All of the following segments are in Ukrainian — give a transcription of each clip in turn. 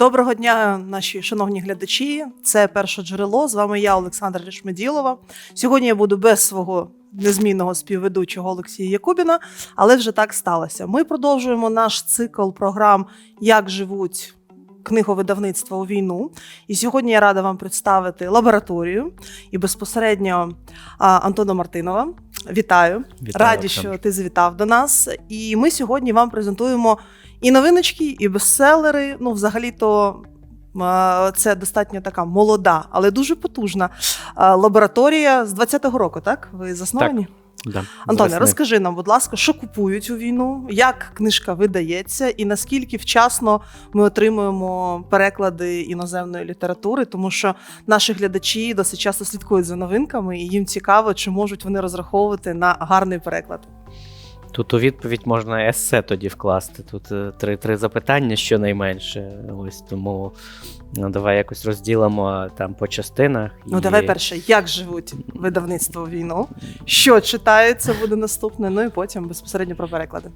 Доброго дня, наші шановні глядачі. Це перше джерело. З вами я, Олександра Рішмеділова. Сьогодні я буду без свого незмінного співведучого Олексія Якубіна, але вже так сталося. Ми продовжуємо наш цикл програм Як живуть книговидавництва у війну. І сьогодні я рада вам представити лабораторію і безпосередньо Антона Мартинова. Вітаю, Вітаю, раді, Олександр. що ти завітав до нас. І ми сьогодні вам презентуємо і новиночки, і бестселери. Ну, взагалі-то. Це достатньо така молода, але дуже потужна лабораторія з 20-го року, так? Ви засновані? Да, Антоне, розкажи нам, будь ласка, що купують у війну, як книжка видається, і наскільки вчасно ми отримуємо переклади іноземної літератури, тому що наші глядачі досить часто слідкують за новинками, і їм цікаво, чи можуть вони розраховувати на гарний переклад. Тут у відповідь можна есе тоді вкласти. Тут е, три, три запитання щонайменше. Ось тому ну, давай якось розділимо там по частинах. Ну, і- давай перше, як живуть видавництво війну, що читають, це буде наступне. Ну і потім безпосередньо про переклади.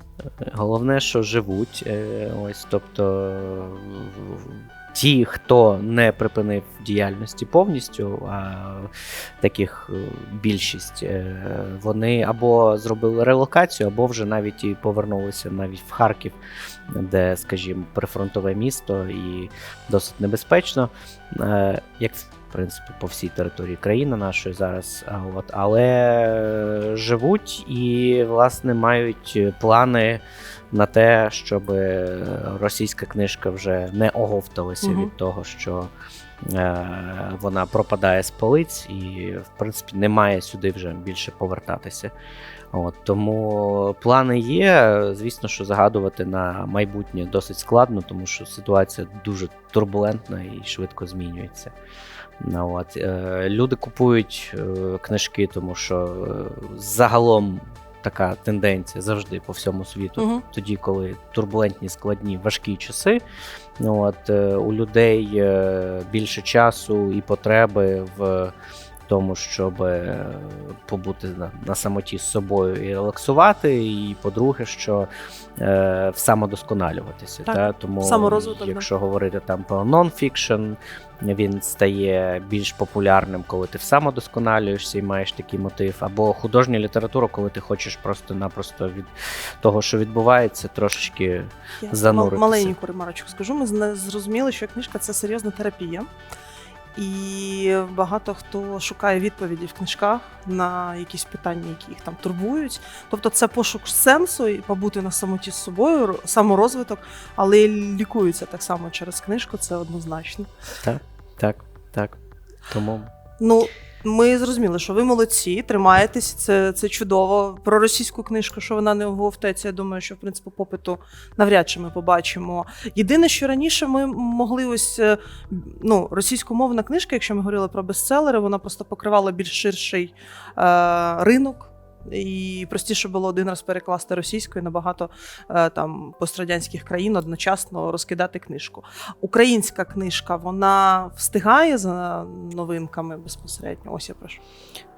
Головне, що живуть. е, Ось, тобто ті, хто не припинив діяльності повністю, а таких е, більшість, е, вони або зробили релокацію, або вже навіть і повернулися навіть в Харків, де, скажімо, прифронтове місто і досить небезпечно, е, як в принципі по всій території країни нашої зараз. От, але живуть і, власне, мають плани на те, щоб російська книжка вже не оговталася Мгм. від того, що е, вона пропадає з полиць, і, в принципі, не має сюди вже більше повертатися. От, тому плани є. Звісно, що загадувати на майбутнє досить складно, тому що ситуація дуже турбулентна і швидко змінюється. От, е, люди купують е, книжки, тому що е, загалом така тенденція завжди по всьому світу. Угу. Тоді, коли турбулентні, складні, важкі часи, ну, от, е, у людей е, більше часу і потреби в тому, щоб е, побути на, на самоті з собою і релаксувати. І по-друге, що е, самодосконалюватися. Так, Та? Тому, якщо говорити там про нон-фікшн, він стає більш популярним, коли ти самодосконалюєшся і маєш такий мотив, або художня література, коли ти хочеш просто-напросто від того, що відбувається, трошечки Я Зануритися. мал- маленьку ремарочку скажу. Ми зрозуміли, що книжка це серйозна терапія. І багато хто шукає відповіді в книжках на якісь питання, які їх там турбують. Тобто це пошук сенсу і побути на самоті з собою, саморозвиток, але лікуються лікується так само через книжку, це однозначно. так, так. Тому Ну, ми зрозуміли, що ви молодці, тримаєтесь, це, це чудово. Про російську книжку, що вона не оговтається, я думаю, що в принципі попиту навряд чи ми побачимо. Єдине, що раніше ми могли ось е, ну, російськомовна книжка, якщо ми говорили про бестселери, вона просто покривала більш ширший е, ринок. І простіше було один раз перекласти російською набагато е, там пострадянських країн одночасно розкидати книжку. Українська книжка вона встигає за новинками безпосередньо. Ось я прошу.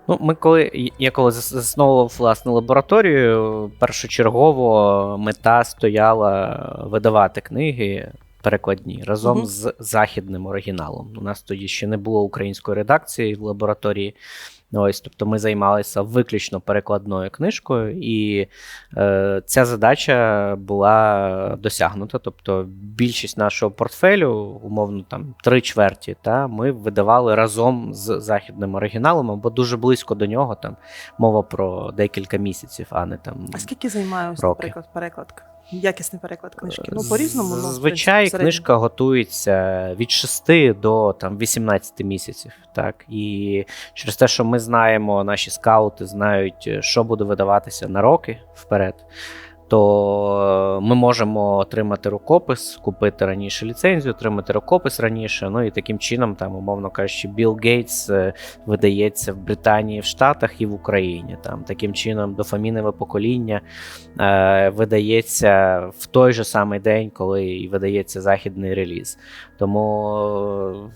Ну, ми коли я коли засновував власне лабораторію, першочергово мета стояла видавати книги перекладні разом Мгм. з західним оригіналом. У нас тоді ще не було української редакції в лабораторії. Ось, тобто ми займалися виключно перекладною книжкою, і е, ця задача була досягнута. Тобто більшість нашого портфелю, умовно там три чверті, та ми видавали разом з західним оригіналом, або дуже близько до нього. Там мова про декілька місяців, а не там. А скільки займає Роки. наприклад, переклад? Якісний переклад книжки? Ну, по-різному. Ну, Зазвичай принципі, середньо. книжка готується від 6 до там 18 місяців. Так і через те, що ми знаємо, наші скаути знають, що буде видаватися на роки вперед. То ми можемо отримати рукопис, купити раніше ліцензію, отримати рукопис раніше. Ну і таким чином, там, умовно кажучи, Білл Гейтс е, видається в Британії, в Штатах і в Україні. Там таким чином дофамінове покоління е, видається в той же самий день, коли і видається західний реліз. Тому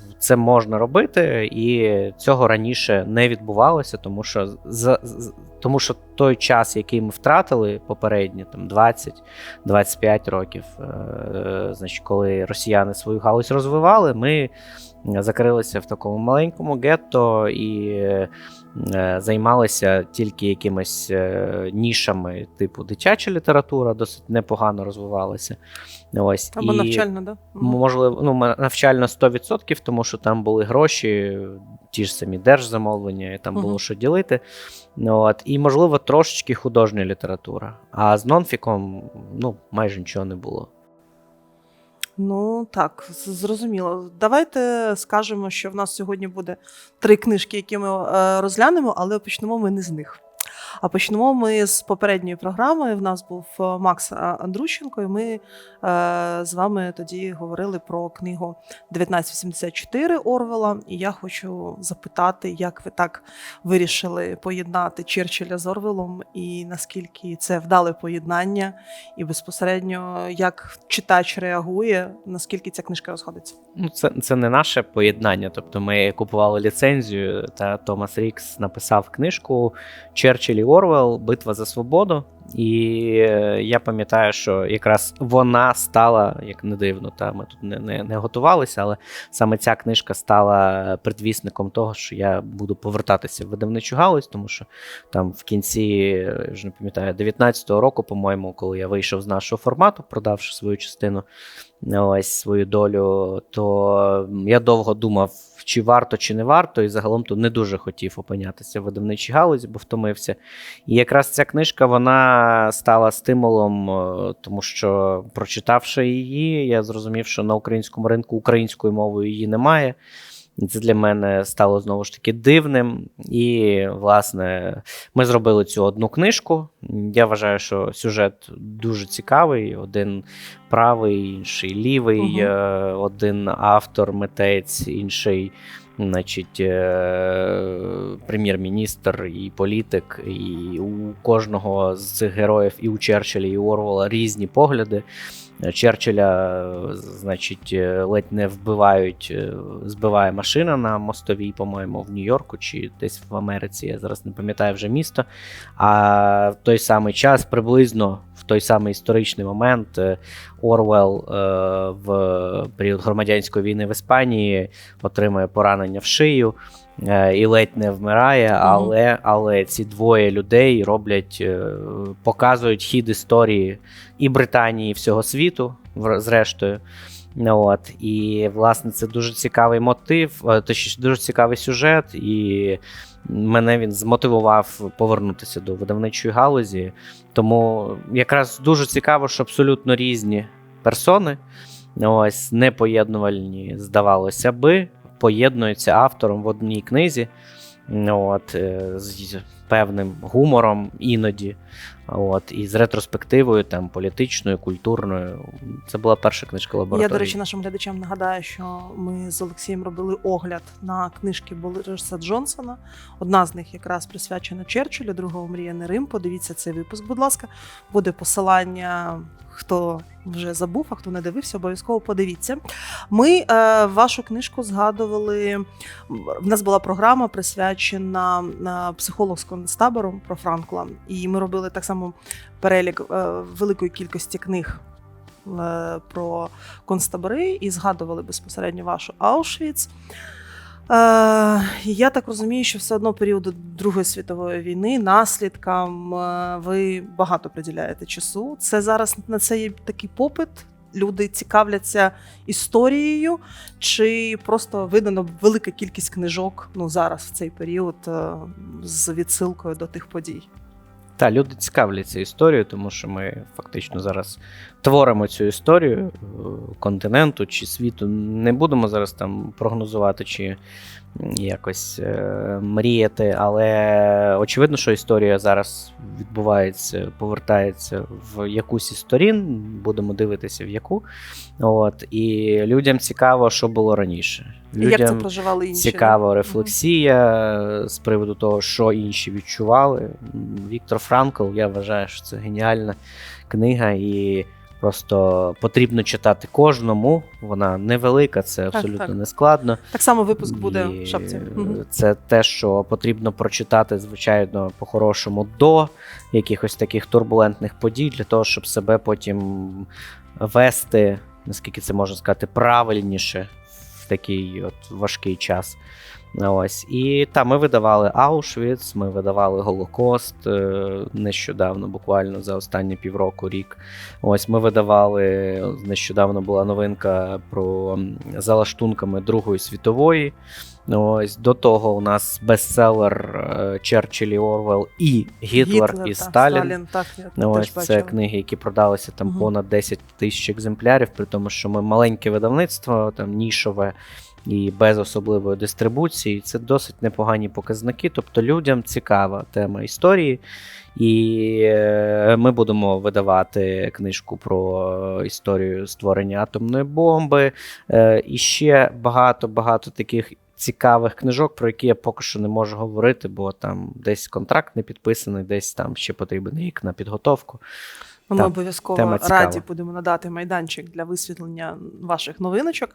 е, це можна робити, і цього раніше не відбувалося, тому що за, тому що той час, який ми втратили попередні, там 20-25 років, е, значить, коли росіяни свою галузь розвивали, ми закрилися в такому маленькому гетто і е, займалися тільки якимись нішами, типу дитяча література, досить непогано розвивалася. Ось, Або і, навчально, да? Можливо, ну, навчально 100%, тому що там були гроші, ті ж самі держзамовлення, і там Мгм. було що ділити. Ну, от, і, можливо, трошечки художня література. А з нонфіком ну, майже нічого не було. Ну так, зрозуміло. Давайте скажемо, що в нас сьогодні буде три книжки, які ми е, розглянемо, але почнемо ми не з них. А почнемо ми з попередньої програми. В нас був е, Макс Андрущенко, і ми е, з вами тоді говорили про книгу 1984 Орвела. І я хочу запитати, як ви так вирішили поєднати Черчилля з Орвелом, і наскільки це вдале поєднання, і безпосередньо як читач реагує, наскільки ця книжка розходиться. Ну, це, це не наше поєднання. Тобто ми купували ліцензію, та Томас Рікс написав книжку Черчилль і Орвел Битва за свободу. І е, я пам'ятаю, що якраз вона стала, як не дивно, та ми тут не, не, не готувалися, але саме ця книжка стала предвісником того, що я буду повертатися в видавничу галузь, тому що там в кінці, я вже не пам'ятаю, 19-го року, по-моєму, коли я вийшов з нашого формату, продавши свою частину, ось свою долю, то я довго думав, чи варто, чи не варто, і загалом то не дуже хотів опинятися в видавничій галузі, бо втомився. І якраз ця книжка вона стала стимулом, е, тому що прочитавши її, я зрозумів, що на українському ринку українською мовою її немає. Це для мене стало знову ж таки дивним. І, власне, ми зробили цю одну книжку. Я вважаю, що сюжет дуже цікавий. Один правий, інший лівий, е, один автор, митець, інший. Значить, е, прем'єр-міністр і політик, і у кожного з цих героїв, і у Черчилля, і у Орвела різні погляди. Черчилля, значить, е, ледь не вбивають, е, збиває машина на мостовій, по-моєму, в Нью-Йорку чи десь в Америці. Я зараз не пам'ятаю вже місто. А в той самий час, приблизно в той самий історичний момент, е, Орвел в період громадянської війни в Іспанії отримує поранення в шию. Е, І ледь не вмирає, але, але ці двоє людей роблять, е, показують хід історії і Британії, і всього світу, зрештою. Ну, От. І, власне, це дуже цікавий мотив, е, точніше, дуже цікавий сюжет, і мене він змотивував повернутися до видавничої галузі. Тому якраз дуже цікаво, що абсолютно різні персони, ось непоєднувальні, здавалося би, поєднуються автором в одній книзі. От, е, з певним гумором іноді, от, і з ретроспективою там, політичною, культурною. Це була перша книжка лабораторії. Я, до речі, нашим глядачам нагадаю, що ми з Олексієм робили огляд на книжки Бориса Джонсона. Одна з них якраз присвячена Черчиллю, друга «Омріяний Рим. Подивіться цей випуск, будь ласка. Буде посилання, хто вже забув, а хто не дивився, обов'язково подивіться. Ми е, вашу книжку згадували. В нас була програма присвячена е, психологському табору про Франкла. І ми робили так само перелік е, великої кількості книг е, про концтабори і згадували безпосередньо вашу Аушвіц. Е, я так розумію, що все одно періоду Другої світової війни, наслідкам е, ви багато приділяєте часу. Це зараз на це є такий попит. Люди цікавляться історією, чи просто видано велика кількість книжок ну зараз в цей період е, з відсилкою до тих подій. Та люди цікавляться історією, тому що ми фактично зараз творимо цю історію е, континенту чи світу. Не будемо зараз там прогнозувати чи якось е, мріяти, але очевидно, що історія зараз відбувається, повертається в якусь із сторін. Будемо дивитися в яку. От і людям цікаво, що було раніше. І як це проживали інші? Цікава рефлексія з приводу того, що інші відчували. Віктор Франкл, я вважаю, що це геніальна книга, і Просто потрібно читати кожному. Вона невелика, це Так, абсолютно так. не складно. Так само випуск буде І в шапці. Це те, що потрібно прочитати, звичайно, по-хорошому до якихось таких турбулентних подій, для того, щоб себе потім вести, наскільки це можна сказати, правильніше такий от важкий час. Ось. І та, ми видавали Аушвіц, ми видавали Голокост е, нещодавно, буквально за останні півроку, рік. Ось ми видавали нещодавно була новинка про залаштунками Другої світової. Ось до того у нас бестселер е, Черчилль і Орвел і Гітлер, і та, Сталін. Так, я Ну, ось це бачила. книги, які продалися там Мгм. понад 10 тисяч екземплярів, при тому, що ми маленьке видавництво, там нішове і без особливої дистрибуції. Це досить непогані показники. Тобто людям цікава тема історії. І е, ми будемо видавати книжку про історію створення атомної бомби. Е, І ще багато-багато таких цікавих книжок, про які я поки що не можу говорити, бо там десь контракт не підписаний, десь там ще потрібен рік на підготовку. Ми Так, обов'язково раді будемо надати майданчик для висвітлення ваших новиночок.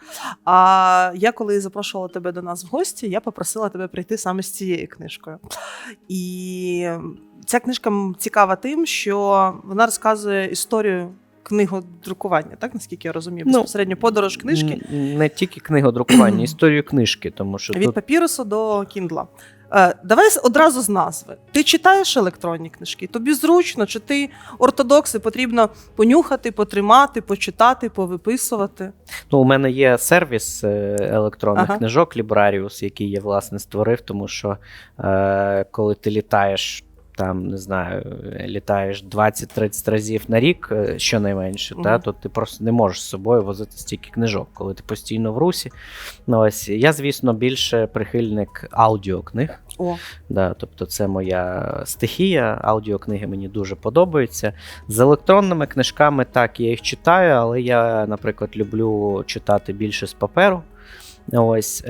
А я, коли запрошувала тебе до нас в гості, я попросила тебе прийти саме з цією книжкою. І ця книжка цікава тим, що вона розказує історію книгодрукування, так наскільки я розумію, Ну, безпосередньо подорож книжки Не тільки книгодрукування, історію книжки, тому що від тут папірусу до Кіндла. Е, Давай одразу з назви. Ти читаєш електронні книжки? Тобі зручно, чи ти ортодокси потрібно понюхати, потримати, почитати, повиписувати? ну, у мене є сервіс е, електронних Ага. книжок Librarius, який я власне створив, тому що е, коли ти літаєш. Там не знаю, літаєш 20-30 разів на рік, е, щонайменше, Мгм. та, то ти просто не можеш з собою возити стільки книжок, коли ти постійно в русі. Ну, ось я, звісно, більше прихильник аудіокниг. О, Да, тобто це моя стихія. Аудіокниги мені дуже подобаються. З електронними книжками так, я їх читаю, але я, наприклад, люблю читати більше з паперу. Ось.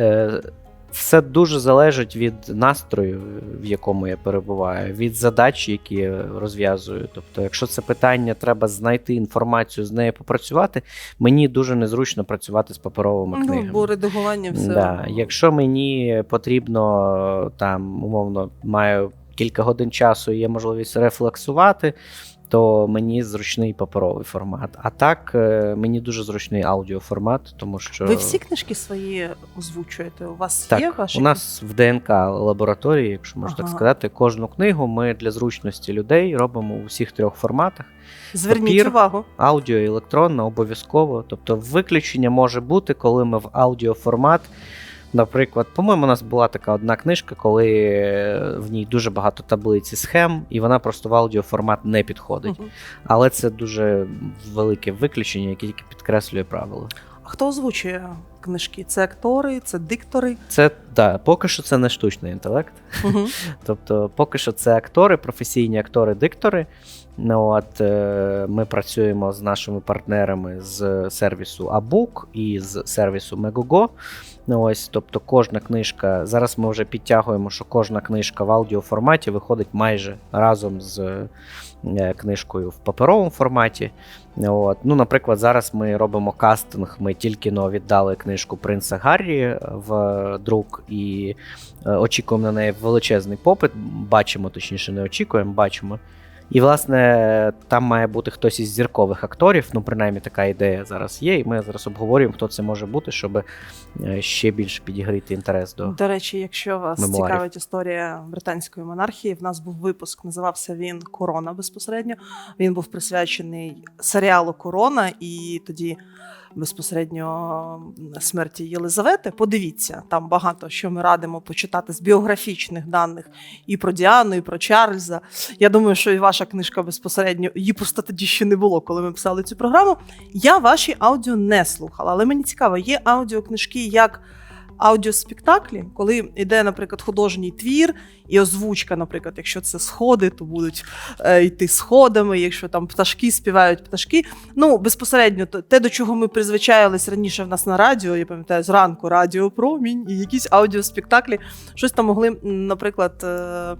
Все дуже залежить від настрою, в якому я перебуваю, від задач, які я розв'язую. Тобто, якщо це питання, треба знайти інформацію, з нею попрацювати, мені дуже незручно працювати з паперовими ну, книгами. бо редагування все. Да. Якщо мені потрібно там, умовно, маю кілька годин часу і є можливість рефлексувати, то мені зручний паперовий формат. А так е, мені дуже зручний аудіоформат, тому що Ви всі книжки свої озвучуєте? У вас так, є ваші? у нас в ДНК лабораторії, якщо можна так сказати, кожну книгу ми для зручності людей робимо у всіх трьох форматах. Зверніть папір. увагу. Аудіо електронно обов'язково. Тобто виключення може бути, коли ми в аудіоформат. Наприклад, по-моєму, у нас була така одна книжка, коли е, в ній дуже багато таблиць і схем, і вона просто в аудіоформат не підходить. Мгм. Але це дуже велике виключення, яке тільки підкреслює правила. А хто озвучує книжки? Це актори, це диктори. Це да, поки що це не штучний інтелект. Мгм. Тобто, поки що це актори, професійні актори-диктори. Ну, от, е, ми працюємо з нашими партнерами з сервісу Abook і з сервісу Megogo. Ну, ось, тобто, кожна книжка. Зараз ми вже підтягуємо, що кожна книжка в аудіоформаті виходить майже разом з е, книжкою в паперовому форматі. От. Ну, наприклад, зараз ми робимо кастинг. Ми тільки но віддали книжку Принца Гаррі в друк і е, очікуємо на неї величезний попит. Бачимо, точніше, не очікуємо, бачимо. І, власне, там має бути хтось із зіркових акторів. Ну, принаймні, така ідея зараз є. І ми зараз обговорюємо, хто це може бути, щоб е, ще більше підігріти інтерес до. До речі, якщо вас Мемуарів. цікавить історія британської монархії, в нас був випуск, називався він Корона безпосередньо. Він був присвячений серіалу Корона, і тоді безпосередньо смерті Єлизавети. Подивіться, там багато що ми радимо почитати з біографічних даних і про Діану, і про Чарльза. Я думаю, що і ваша книжка безпосередньо її просто тоді ще не було, коли ми писали цю програму. Я ваші аудіо не слухала, але мені цікаво, є аудіокнижки як аудіоспектаклі, коли йде, наприклад, художній твір і озвучка, наприклад, якщо це сходи, то будуть е, йти сходами, якщо там пташки співають пташки. Ну, безпосередньо, те, до чого ми призвичаїлись раніше в нас на радіо, я пам'ятаю, зранку радіо промінь і якісь аудіоспектаклі, щось там могли, наприклад, е,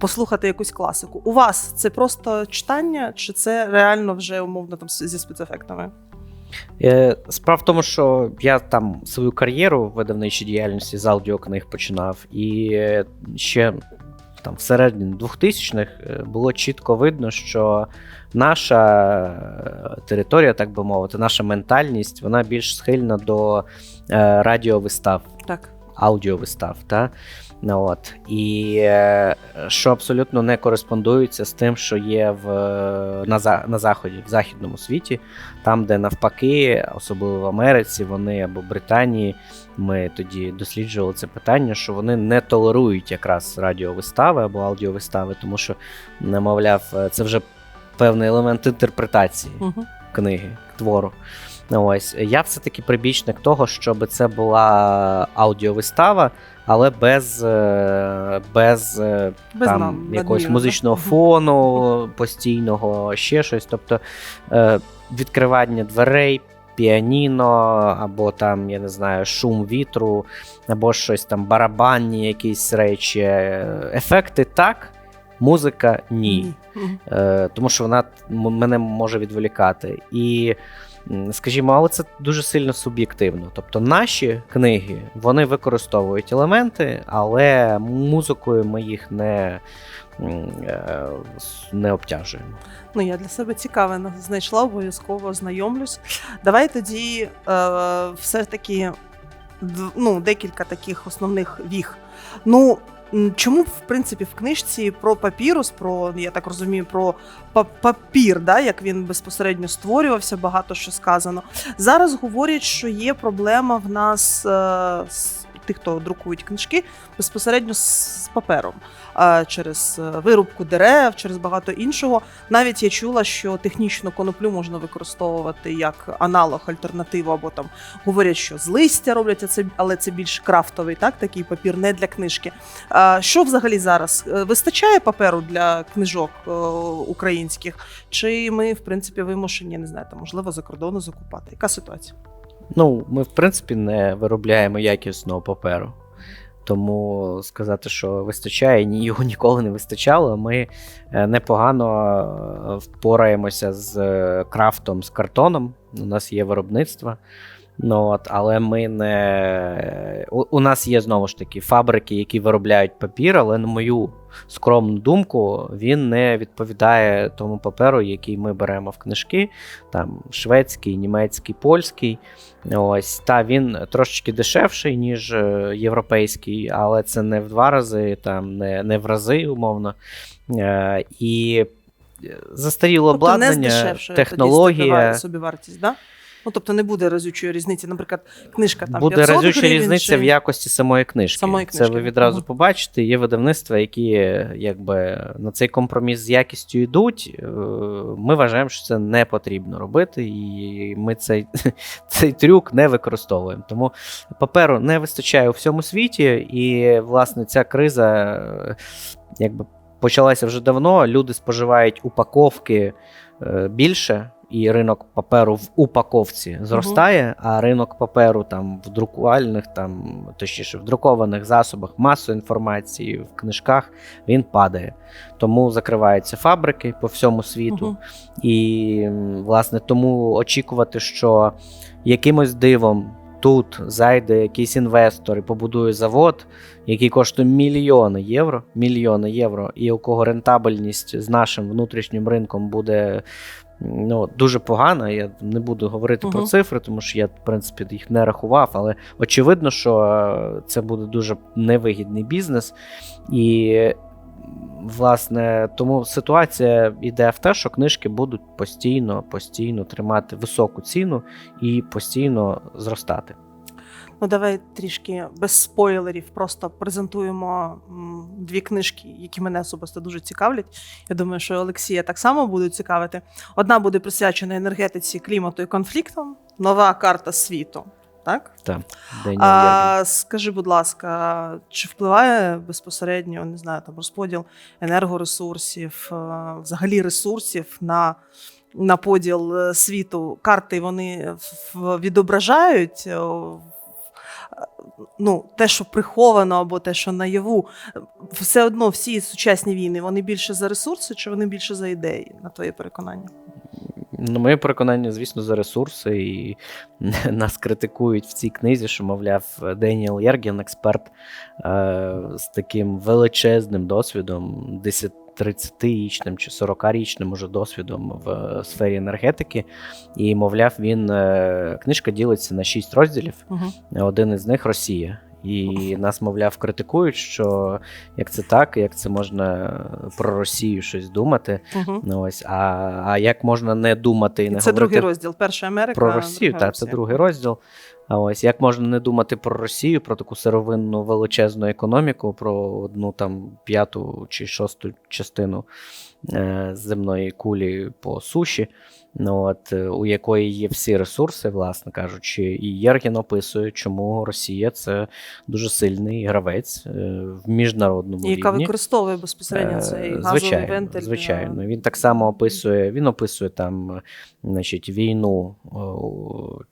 послухати якусь класику. У вас це просто читання, чи це реально вже умовно там зі спецефектами? Е, Справа в тому, що я там свою кар'єру в видавничій діяльності з аудіокниг починав, і е, ще там всередині 2000-х е, було чітко видно, що наша територія, так би мовити, наша ментальність, вона більш схильна до радіовистав Так. аудіовистав. Та? Ну, от. І е, що абсолютно не кореспондується з тим, що є в, на, за- на Заході, в західному світі, там, де навпаки, особливо в Америці, вони або Британії, ми тоді досліджували це питання, що вони не толерують якраз радіовистави або аудіовистави, тому що, мовляв, це вже певний елемент інтерпретації Угу. книги, твору. Ось я все-таки прибічник того, щоб це була аудіовистава, але без, е, без, е, Без там нам, якогось надміру, музичного фону постійного, ще щось. Тобто е, відкривання дверей. Піаніно, або там, я не знаю, шум вітру, або щось там, барабанні якісь речі. Ефекти так, музика ні. Е, тому що вона мене може відволікати. І, скажімо, але це дуже сильно суб'єктивно. Тобто наші книги вони використовують елементи, але музикою ми їх не, е, не обтяжуємо. Ну, я для себе цікаве знайшла, обов'язково ознайомлюсь. Давай тоді е, все-таки ну, декілька таких основних віг. Ну, чому, в принципі, в книжці про папірус, про, я так розумію, про па- папір, да, як він безпосередньо створювався, багато що сказано. Зараз говорять, що є проблема в нас е, з тих, хто друкують книжки, безпосередньо з папером. Через е, вирубку дерев, через багато іншого. Навіть я чула, що технічно коноплю можна використовувати як аналог, альтернативу, або там говорять, що з листя роблять, але це більш крафтовий, так, такий папір, не для книжки. Що взагалі зараз? Е, Вистачає паперу для книжок е, українських? Чи ми, в принципі, вимушені, не знаю, можливо, за кордону закупати? Яка ситуація? Ну, ми, в принципі, не виробляємо якісного паперу. Тому сказати, що вистачає, ні, його ніколи не вистачало. Ми е, непогано е, впораємося з е, крафтом, з картоном. У нас є виробництво. Ну, от, але ми не. У, у нас є знову ж таки фабрики, які виробляють папір, але на мою скромну думку, він не відповідає тому паперу, який ми беремо в книжки. Там шведський, німецький, польський. Ось та він трошечки дешевший, ніж е, європейський, але це не в два рази, там не, не в рази, умовно. Е, і е, застаріло Тобто не обладнання, здешевшує технологія. собі вартість, да? Ну, тобто не буде разючої різниці, наприклад, книжка там Буде 500 разюча гривень, різниця чи... в якості самої книжки. Самої Це ви відразу Мгм. побачите. Є видавництва, які якби на цей компроміс з якістю йдуть. Е, Ми вважаємо, що це не потрібно робити, і ми цей, цей трюк не використовуємо. Тому паперу не вистачає у всьому світі, і власне ця криза якби почалася вже давно. Люди споживають упаковки е, більше. І ринок паперу в упаковці зростає, а ринок паперу там в друкувальних, там точніше в друкованих засобах масової інформації в книжках він падає. Тому закриваються фабрики по всьому світу. Мгм. І власне тому очікувати, що якимось дивом тут зайде якийсь інвестор і побудує завод, який коштує мільйони євро, мільйони євро, і у кого рентабельність з нашим внутрішнім ринком буде. Ну, дуже погана. Я не буду говорити про цифри, тому що я, в принципі, їх не рахував, але очевидно, що е, це буде дуже невигідний бізнес. І, власне, тому ситуація йде в те, що книжки будуть постійно, постійно тримати високу ціну і постійно зростати. Ну, давай трішки без спойлерів просто презентуємо дві книжки, які мене особисто дуже цікавлять. Я думаю, що Олексія так само будуть цікавити. Одна буде присвячена енергетиці, клімату і конфліктам. Нова карта світу. Так? Та, Деніел Єргін. А, скажи, будь ласка, чи впливає безпосередньо не знаю, там розподіл енергоресурсів, е, взагалі ресурсів на, на поділ е, світу? Карти вони відображають е, ну, те, що приховано, або те, що наяву. Все одно всі сучасні війни вони більше за ресурси, чи вони більше за ідеї, на твоє переконання? Ну, моє переконання, звісно, за ресурси, і нас критикують в цій книзі, що, мовляв, Деніел Єрген, експерт е, з таким величезним досвідом, 10 30-річним чи 40-річним уже досвідом в е, сфері енергетики. І, мовляв, він е, книжка ділиться на шість розділів. Угу. Один із них Росія. І нас, мовляв, критикують, що як це так, як це можна про Росію щось думати. Угу. Ну ось, а, а як можна не думати і не Це говорити другий розділ. Перша Америка. про Росію? Так, це другий розділ. А ось як можна не думати про Росію, про таку сировинну величезну економіку, про одну там п'яту чи шосту частину земної кулі по суші, ну от е, у якої є всі ресурси, власне кажучи, і Єргін описує, чому Росія це дуже сильний гравець е, в міжнародному І яка використовує безпосередньо Е, цей газовий звичайно, вентиль. Звичайно, е, він так само описує. Він описує там, е, значить, війну,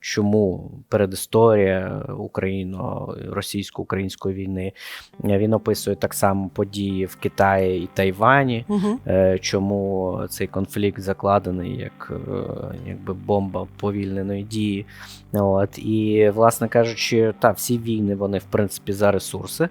чому передісторія україно-російсько-української війни. Е, Він описує так само події в Китаї і Тайвані. Мгм. Чому цей конфлікт закладений як е, якби бомба повільненої дії. От і, власне кажучи, та всі війни вони в принципі за ресурси.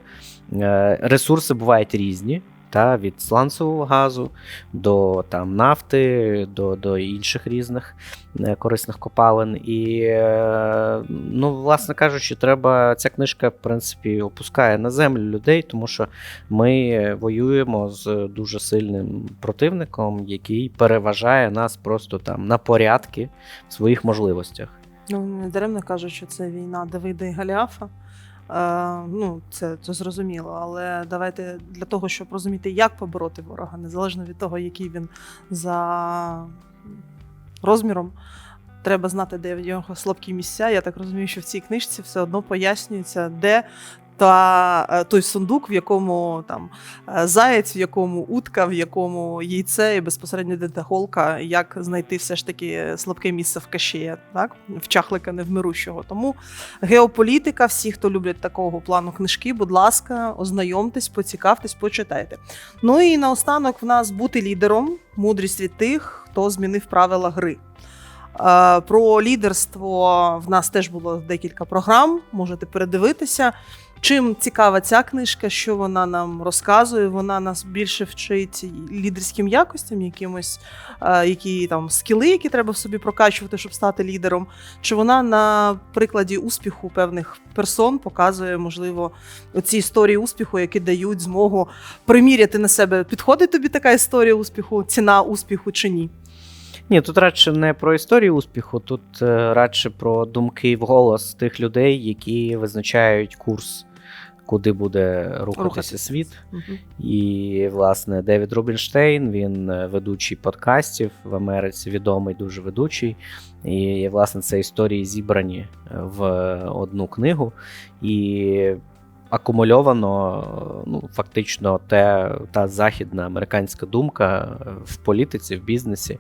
Е, Ресурси бувають різні. Та від сланцевого газу до там нафти, до, до інших різних е, корисних копалин. І, е, ну, власне кажучи, треба ця книжка, в принципі, опускає на землю людей, тому що ми воюємо з дуже сильним противником, який переважає нас просто там на порядки в своїх можливостях. Ну, не даремно кажуть, що це війна Давида і Голіафа. Е, ну, це, це зрозуміло, але давайте для того, щоб розуміти, як побороти ворога, незалежно від того, який він за розміром, треба знати, де в нього слабкі місця. Я так розумію, що в цій книжці все одно пояснюється, де та е, той сундук, в якому там е, заєць, в якому утка, в якому яйце, і безпосередньо де як знайти все ж таки слабке місце в каші, так в чахлика невмирущого. Тому геополітика, всі, хто люблять такого плану книжки, будь ласка, ознайомтесь, поцікавтесь, почитайте. Ну і наостанок в нас бути лідером, мудрість від тих, хто змінив правила гри. Е, Про лідерство в нас теж було декілька програм. Можете передивитися. Чим цікава ця книжка, що вона нам розказує? Вона нас більше вчить лідерським якостям, якимось е, які там скіли, які треба в собі прокачувати, щоб стати лідером. Чи вона на прикладі успіху певних персон показує, можливо, оці історії успіху, які дають змогу приміряти на себе, підходить тобі така історія успіху, ціна успіху чи ні? Ні, тут радше не про історію успіху, тут е, радше про думки вголос тих людей, які визначають курс, куди буде рухатися Рухатися. світ. Мгм. І, власне, Девід Рубінштейн, він е, ведучий подкастів в Америці, відомий дуже ведучий. І, власне, це історії зібрані е, в одну книгу. І акумульовано ну, фактично те, та західна американська думка в політиці, в бізнесі,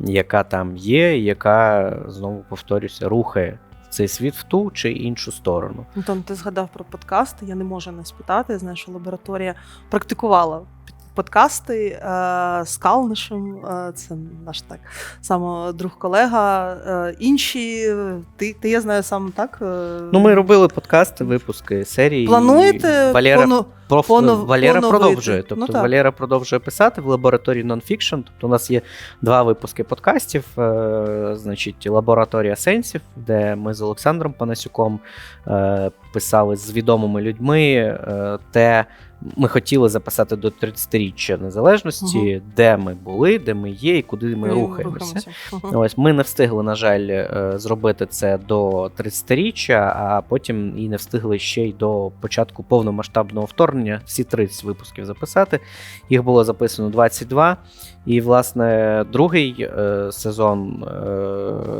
яка там є, яка, знову повторюся, рухає цей світ в ту чи іншу сторону. Антон, ти згадав про подкасти. Я не можу не спитати. Я лабораторія практикувала подкасти е, з Калнишем. Е, це наш так само друг колега. Е, інші ти, ти я знаю сам так. Ну, ми робили подкасти, випуски серії. плануєте Валера пону- Проф... Понов- Валера продовжує. Тобто Ну. Валера продовжує писати в лабораторії Nonfiction. Тобто у нас є два випуски подкастів. Значить, лабораторія сенсів, де ми з Олександром Панасюком писали з відомими людьми. Те ми хотіли записати до 30-річчя незалежності, де ми були, де ми є і куди ми рухаємося. Мгм. Ось ми не встигли, на жаль, е, зробити це до 30-річчя, а потім і не встигли ще й до початку повномасштабного вторгнення. всі 30 випусків записати. Їх було записано 22. І, власне, другий е, сезон е,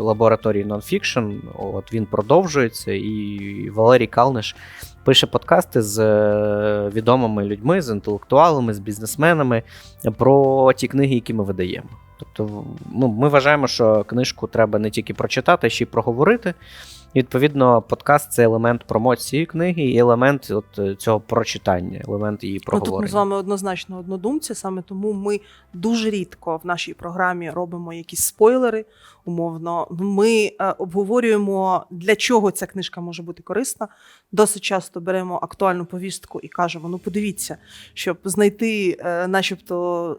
лабораторії Nonfiction, от він продовжується, і Валерій Калниш пише подкасти з е, відомими людьми, з інтелектуалами, з бізнесменами про ті книги, які ми видаємо. Тобто, ну, ми вважаємо, що книжку треба не тільки прочитати, а ще й проговорити. І, відповідно, подкаст це елемент промоції книги і елемент от е, цього прочитання, елемент її Ну, тут ми з вами однозначно однодумці, саме тому ми дуже рідко в нашій програмі робимо якісь спойлери. Умовно, ми е, обговорюємо, для чого ця книжка може бути корисна. Досить часто беремо актуальну повістку і кажемо: ну подивіться, щоб знайти, е, начебто.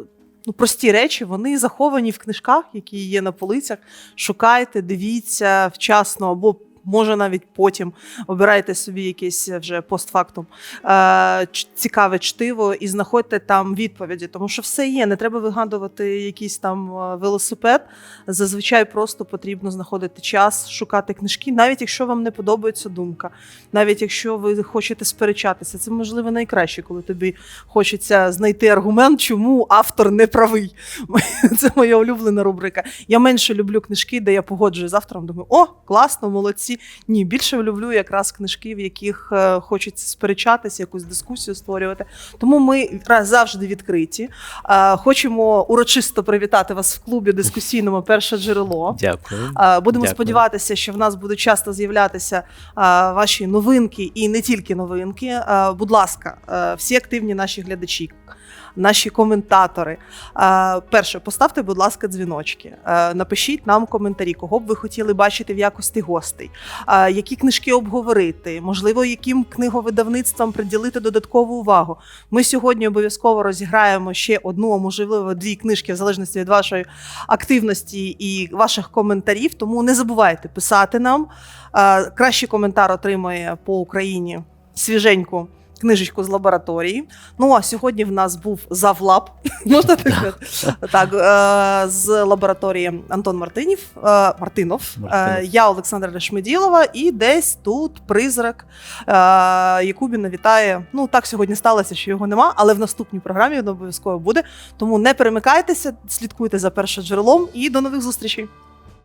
Ну, прості речі, вони заховані в книжках, які є на полицях. Шукайте, дивіться вчасно або може навіть потім обирайте собі якесь вже постфактум е, цікаве чтиво і знаходьте там відповіді, тому що все є. Не треба вигадувати якийсь там е, велосипед. Зазвичай просто потрібно знаходити час, шукати книжки, навіть якщо вам не подобається думка, навіть якщо ви хочете сперечатися. Це можливо найкраще, коли тобі хочеться знайти аргумент, чому автор не правий. Це моя улюблена рубрика. Я менше люблю книжки, де я погоджую з автором. Думаю, о, класно, молодці. Ні, більше люблю якраз книжки, в яких е, хочеться сперечатися, якусь дискусію створювати. Тому ми завжди відкриті. Е, хочемо урочисто привітати вас в клубі дискусійному перше джерело. Дякую. Е, Будемо Дякую. сподіватися, що в нас будуть часто з'являтися ваші новинки і не тільки новинки. Будь ласка, всі активні наші глядачі. Наші коментатори. Перше, поставте, будь ласка, дзвіночки. Напишіть нам коментарі, кого б ви хотіли бачити в якості гостей, які книжки обговорити, можливо, яким книговидавництвам приділити додаткову увагу. Ми сьогодні обов'язково розіграємо ще одну, а можливо, дві книжки, в залежності від вашої активності і ваших коментарів. Тому не забувайте писати нам. Кращий коментар отримує по Україні свіженьку. Книжечку з лабораторії. Ну а сьогодні в нас був завлаб, можна так сказати? Так, е, з лабораторії Антон Мартинів, е, Мартинов, е, я Олександра Решмеділова, і десь тут призрак Якубіна вітає. Ну так сьогодні сталося, що його нема, але в наступній програмі він обов'язково буде. Тому не перемикайтеся, слідкуйте за першим джерелом і до нових зустрічей.